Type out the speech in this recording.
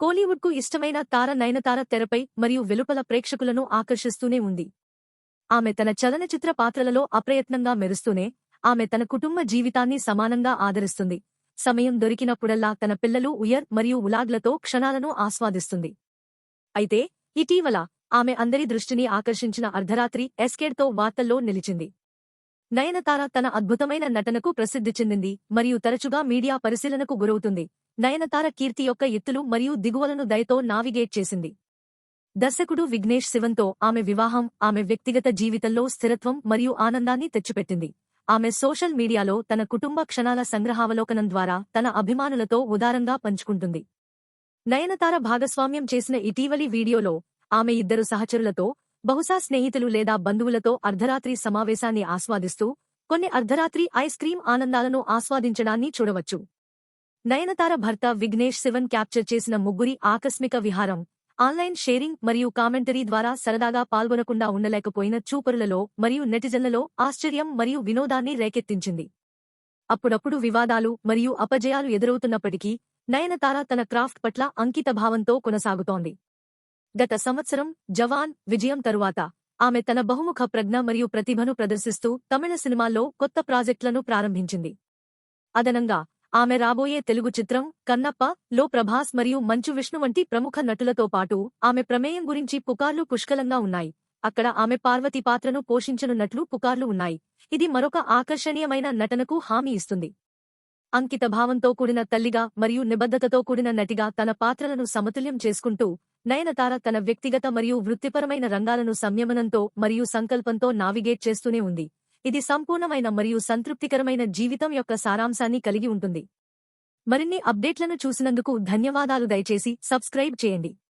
కోలీవుడ్కు ఇష్టమైన తార నయనతార తెరపై మరియు వెలుపల ప్రేక్షకులను ఆకర్షిస్తూనే ఉంది. ఆమె తన చలనచిత్ర పాత్రలలో అప్రయత్నంగా మెరుస్తూనే ఆమె తన కుటుంబ జీవితాన్ని సమానంగా ఆదరిస్తుంది. సమయం దొరికినప్పుడల్లా తన పిల్లలు ఉయర్ మరియు ఉలాగ్లతో క్షణాలను ఆస్వాదిస్తుంది. అయితే ఇటీవల ఆమె అందరి దృష్టిని ఆకర్షించిన అర్ధరాత్రి ఎస్కేడ్తో వార్తల్లో నిలిచింది. నయనతార తన అద్భుతమైన నటనకు ప్రసిద్ధి చెందింది మరియు తరచుగా మీడియా పరిశీలనకు గురవుతుంది. నయనతార కీర్తి యొక్క ఎత్తులు మరియు దిగువలను దయతో నావిగేట్ చేసింది. దర్శకుడు విఘ్నేష్ శివంతో ఆమె వివాహం ఆమె వ్యక్తిగత జీవితంలో స్థిరత్వం మరియు ఆనందాన్ని తెచ్చిపెట్టింది. ఆమె సోషల్ మీడియాలో తన కుటుంబ క్షణాల సంగ్రహావలోకనం ద్వారా తన అభిమానులతో ఉదారంగా పంచుకుంటుంది. నయనతార భాగస్వామ్యం చేసిన ఇటీవలి వీడియోలో ఆమె ఇద్దరు సహచరులతో బహుశా స్నేహితులు లేదా బంధువులతో అర్ధరాత్రి సమావేశాన్ని ఆస్వాదిస్తూ కొన్ని అర్ధరాత్రి ఐస్ క్రీం ఆనందాలను ఆస్వాదించడాన్ని చూడవచ్చు. నయనతార భర్త విఘ్నేష్ శివన్ క్యాప్చర్ చేసిన ముగ్గురి ఆకస్మిక విహారం ఆన్లైన్ షేరింగ్ మరియు కామెంటరీ ద్వారా సరదాగా పాల్గొనకుండా ఉండలేకపోయిన చూపరులలో మరియు నెటిజన్లలో ఆశ్చర్యం మరియు వినోదాన్ని రేకెత్తించింది. అప్పుడప్పుడు వివాదాలు మరియు అపజయాలు ఎదురవుతున్నప్పటికీ నయనతార తన క్రాఫ్ట్ పట్ల అంకితభావంతో కొనసాగుతోంది. గత సంవత్సరం జవాన్ విజయం తరువాత ఆమె తన బహుముఖ ప్రజ్ఞ మరియు ప్రతిభను ప్రదర్శిస్తూ తమిళ సినిమాల్లో కొత్త ప్రాజెక్టులను ప్రారంభించింది. అదనంగా ఆమె రాబోయే తెలుగు చిత్రం కన్నప్ప లో ప్రభాస్ మరియు మంచు విష్ణు వంటి ప్రముఖ నటులతో పాటు ఆమె ప్రమేయం గురించి పుకార్లు పుష్కలంగా ఉన్నాయి. అక్కడ ఆమె పార్వతి పాత్రను పోషించనున్నట్లు పుకార్లు ఉన్నాయి. ఇది మరొక ఆకర్షణీయమైన నటనకు హామీ ఇస్తుంది. అంకితభావంతో కూడిన తల్లిగా మరియు నిబద్ధతతో కూడిన నటిగా తన పాత్రలను సమతుల్యం చేసుకుంటూ నయనతార తన వ్యక్తిగత మరియు వృత్తిపరమైన రంగాలను సంయమనంతో మరియు సంకల్పంతో నావిగేట్ చేస్తూనే ఉంది. ఇది సంపూర్ణమైన మరియు సంతృప్తికరమైన జీవితం యొక్క సారాంశాన్ని కలిగి ఉంటుంది. మరిన్ని అప్డేట్లను చూసినందుకు ధన్యవాదాలు దయచేసి సబ్స్క్రైబ్ చేయండి.